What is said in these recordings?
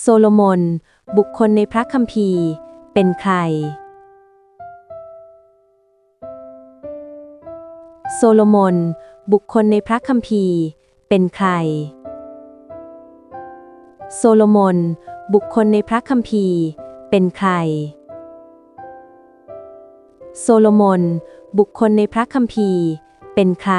โซโลมอน บุคคลในพระคัมภีร์ เป็นใคร โซโลมอน บุคคลในพระคัมภีร์ เป็นใคร โซโลมอน บุคคลในพระคัมภีร์ เป็นใคร โซโลมอน บุคคลในพระคัมภีร์ เป็นใคร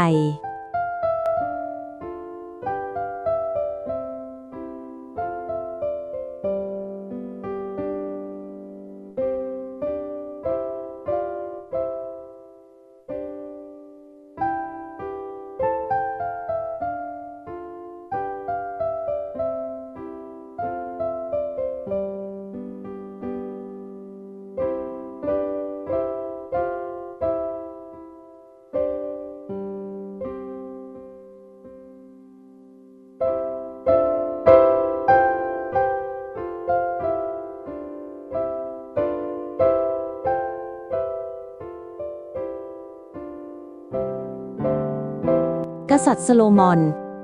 ษัตริย์โซโลมอน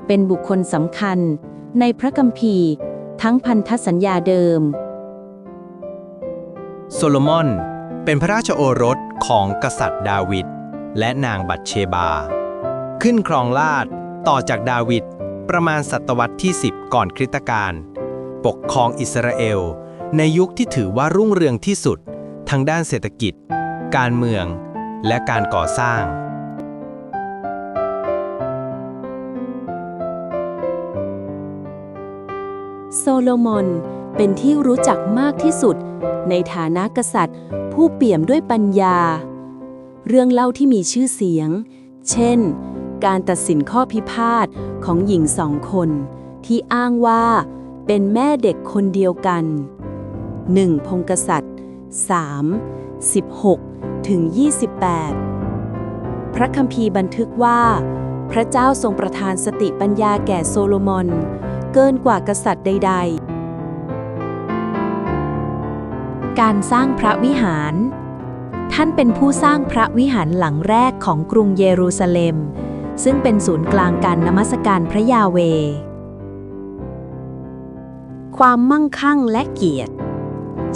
เป็นบุคคลสำคัญ ในพระคัมภีร์ ทั้งพันธสัญญาเดิม โซโลมอน เป็นพระราชโอรสของกษัตริย์ดาวิดและนางบัตเชบา ขึ้นครองราชต่อจากดาวิดประมาณศตวรรษที่ 10 ก่อนคริสตกาลปกครองอิสราเอล ในยุคที่ถือว่ารุ่งเรืองที่สุด ทั้งด้านเศรษฐกิจ การเมือง และการก่อสร้าง โซโลมอนเป็นที่รู้จักมากที่สุด ในฐานะกษัตริย์ ผู้เปี่ยมด้วยปัญญา เรื่องเล่าที่มีชื่อเสียง เช่น การตัดสินข้อพิพาทของหญิงสองคน ที่อ้างว่าเป็นแม่เด็กคนเดียวกัน 1. พงกษัตริย์ 3. 16 ถึง 28 พระคัมภีร์บันทึกว่า พระเจ้าทรงประทานสติปัญญาแก่โซโลมอน เกินกว่ากษัตริย์ใด ๆ การสร้างพระวิหาร ท่านเป็นผู้สร้างพระวิหารหลังแรกของกรุงเยรูซาเล็ม ซึ่งเป็นศูนย์กลางการนมัสการพระยาเว ความมั่งคั่งและเกียรติ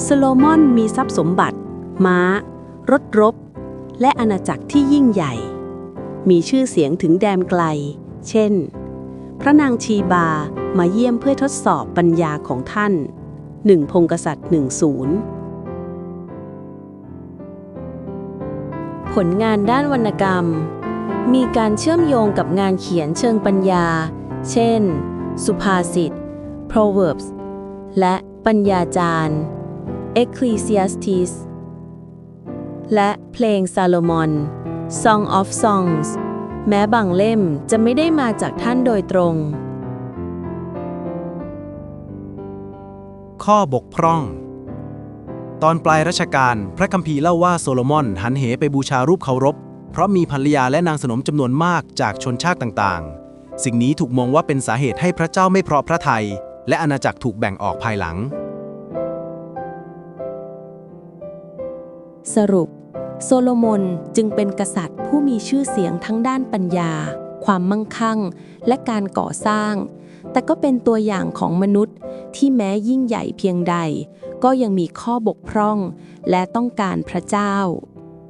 โซโลมอนมีทรัพย์สมบัติ ม้า รถรบ และอาณาจักรที่ยิ่งใหญ่ มีชื่อเสียงถึงแดนไกล เช่น พระนางชีบามาเยี่ยมเพื่อทดสอบปัญญาของท่านหนึ่งพงกษัตริย์หนึ่งศูนย์ผลงานด้านวรรณกรรม มีการเชื่อมโยงกับงานเขียนเชิงปัญญา เช่น สุภาษิต Proverbs และปัญญาจารย์ Ecclesiastes และเพลงซาโลมอน Song of Songs แม้บางเล่มจะไม่ได้มาจากท่านโดยตรง ข้อบกพร่อง ตอนปลายรัชกาลพระคัมภีร์เล่าว่าโซโลมอนหันเหไปบูชารูปเคารพ เพราะมีภรรยาและนางสนมจำนวนมากจากชนชาติต่างๆ สิ่งนี้ถูกมองว่าเป็นสาเหตุให้พระเจ้าไม่เพราะพระทัยและอาณาจักรถูกแบ่งออกภายหลัง สรุป โซโลมอนจึงเป็นกษัตริย์ผู้มีชื่อเสียงทั้งด้านปัญญา ความมั่งคั่ง และการก่อสร้าง แต่ก็เป็นตัวอย่างของมนุษย์ที่แม้ยิ่งใหญ่เพียงใด ก็ยังมีข้อบกพร่อง และต้องการพระเจ้า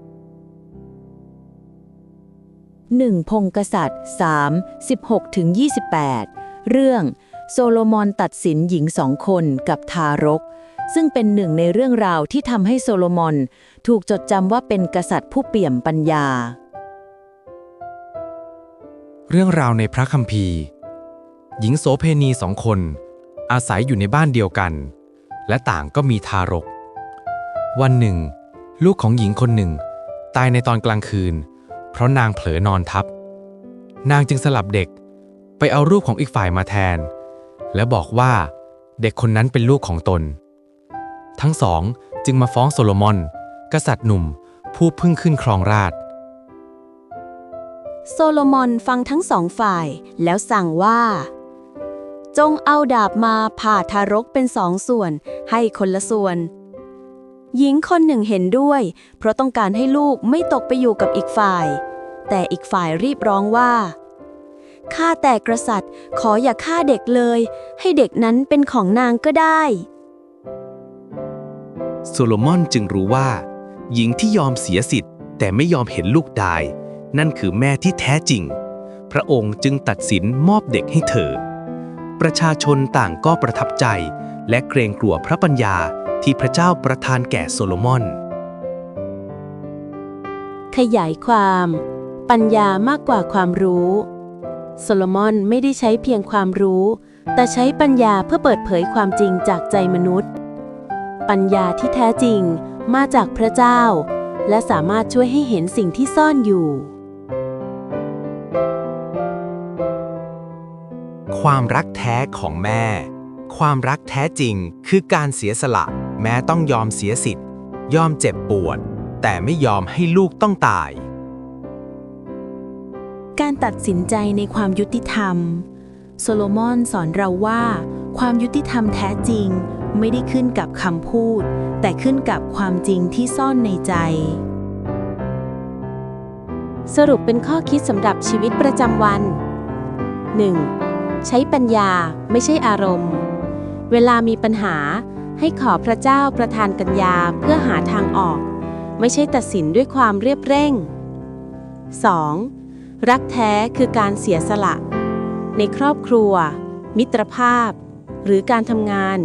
1. พงกษัตริย์ 3 16ถึง28 เรื่อง โซโลมอนตัดสินหญิงสองคนกับทารก ซึ่งเป็นหนึ่งในเรื่องราวที่ทำให้โซโลมอน ถูกจดจำว่าเป็นกษัตริย์ผู้เปี่ยมปัญญา เรื่องราวในพระคัมภีร์ หญิงโสเพณีสองคน อาศัยอยู่ในบ้านเดียวกัน และต่างก็มีทารก วันหนึ่ง ลูกของหญิงคนหนึ่ง ตายในตอนกลางคืน เพราะนางเผลอนอนทับ นางจึงสลับเด็กไปเอารูปของอีกฝ่ายมาแทน และบอกว่าเด็กคนนั้นเป็นลูกของตน ทั้งสองจึงมาฟ้องโซโลมอน กษัตริย์หนุ่ม ผู้เพิ่งขึ้นครองราชโซโลมอนฟังทั้งสองฝ่ายแล้วสั่งว่า จงเอาดาบมาผ่าทารกเป็นสองส่วน ให้คนละส่วน หญิงคนหนึ่งเห็นด้วย เพราะต้องการให้ลูกไม่ตกไปอยู่กับอีกฝ่าย แต่อีกฝ่ายรีบร้องว่าข้าแต่กษัตริย์ขออย่าฆ่าเด็กเลย ให้เด็กนั้นเป็นของนางก็ได้ โซโลมอนจึงรู้ว่า หญิงที่ยอมเสียสิทธิ์ แต่ไม่ยอมเห็นลูกตาย นั่นคือแม่ที่แท้จริง พระองค์จึงตัดสินมอบเด็กให้เธอ ประชาชนต่างก็ประทับใจ และเกรงกลัวพระปัญญาที่พระเจ้าประทานแก่โซโลมอน ขยายความ ปัญญามากกว่าความรู้ โซโลมอนไม่ได้ใช้เพียงความรู้ แต่ใช้ปัญญาเพื่อเปิดเผยความจริงจากใจมนุษย์ ปัญญาที่แท้จริงมาจากพระเจ้า และสามารถช่วยให้เห็นสิ่งที่ซ่อนอยู่ ความรักแท้ของแม่ ความรักแท้จริงคือการเสียสละ แม้ต้องยอมเสียสิทธิ์ ยอมเจ็บปวด แต่ไม่ยอมให้ลูกต้องตาย การตัดสินใจในความยุติธรรม โซโลมอนสอนเราว่า ความยุติธรรมแท้จริง ไม่ได้ขึ้นกับคำพูด แต่ขึ้นกับความจริงที่ซ่อนในใจ สรุปเป็นข้อคิดสำหรับชีวิตประจำวัน 1. ใช้ปัญญาไม่ใช่อารมณ์ เวลามีปัญหาให้ขอพระเจ้าประทานกัญญาเพื่อหาทางออก ไม่ใช่ตัดสินด้วยความเรียบเร่ง 2. รักแท้คือการเสียสละ ในครอบครัว มิตรภาพ หรือการทำงาน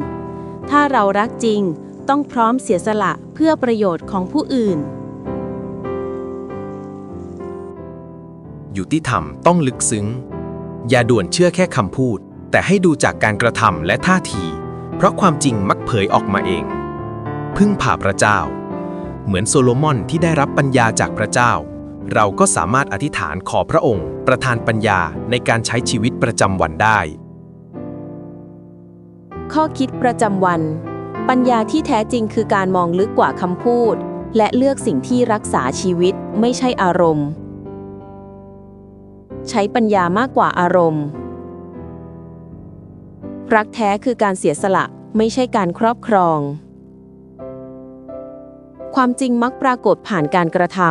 ถ้าเรารักจริง ต้องพร้อมเสียสละเพื่อประโยชน์ของผู้อื่นยุติธรรมต้องลึกซึ้ง อย่าด่วนเชื่อแค่คำพูด แต่ให้ดูจากการกระทำและท่าที เพราะความจริงมักเผยออกมาเอง พึ่งผ่าพระเจ้า เหมือนโซโลมอนที่ได้รับปัญญาจากพระเจ้า เราก็สามารถอธิษฐานขอพระองค์ ประทานปัญญาในการใช้ชีวิตประจำวันได้ ข้อคิดประจำวัน ปัญญาที่แท้จริงคือการมองลึกกว่าคำพูด และเลือกสิ่งที่รักษาชีวิตไม่ใช่อารมณ์ ใช้ปัญญามากกว่าอารมณ์ รักแท้คือการเสียสละไม่ใช่การครอบครอง ความจริงมักปรากฏผ่านการกระทำ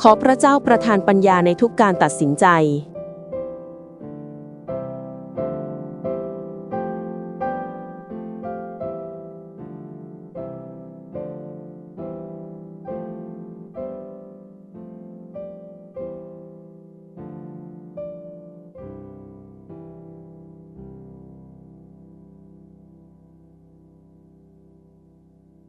ขอพระเจ้าประทานปัญญาในทุกการตัดสินใจ